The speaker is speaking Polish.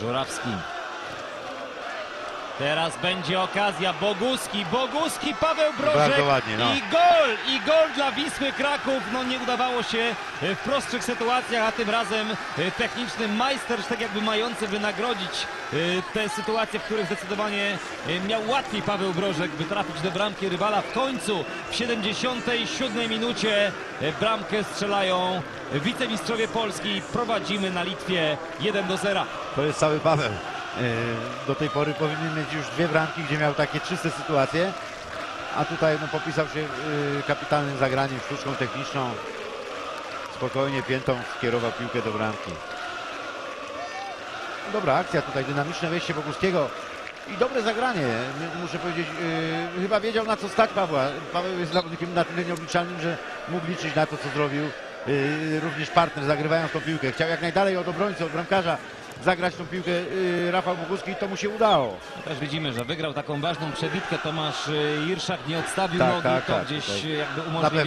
Żurawski. Teraz będzie okazja. Boguski, Boguski, Paweł Brożek ładnie, no. i gol, i gol dla Wisły Kraków. No nie udawało się e, w prostszych sytuacjach, a tym razem e, techniczny majsterz, tak jakby mający wynagrodzić e, te sytuacje, w których zdecydowanie miał łatwiej Paweł Brożek, by trafić do bramki rywala. W końcu w 77 minucie bramkę strzelają wicemistrzowie Polski. Prowadzimy na Litwie 1 do 0. To jest cały Paweł. E, Do tej pory powinien mieć już dwie bramki, gdzie miał takie czyste sytuacje. A tutaj no, popisał się e, kapitalnym zagraniem, sztuczką techniczną. Spokojnie piętą skierował piłkę do bramki. Dobra akcja tutaj, dynamiczne wejście Boguskiego. I dobre zagranie, muszę powiedzieć, e, chyba wiedział na co stać Pawła. Paweł jest zawodnikiem na tyle nieobliczalnym, że mógł liczyć na to, co zrobił. E, również partner zagrywając tą piłkę. Chciał jak najdalej od obrońcy, od bramkarza zagrać tą piłkę e, Rafał Boguski i to mu się udało. Też widzimy, że wygrał taką ważną przebitkę. Tomasz y, Irszak nie odstawił Tak, nogi, tak, to tak, gdzieś y, jakby pewno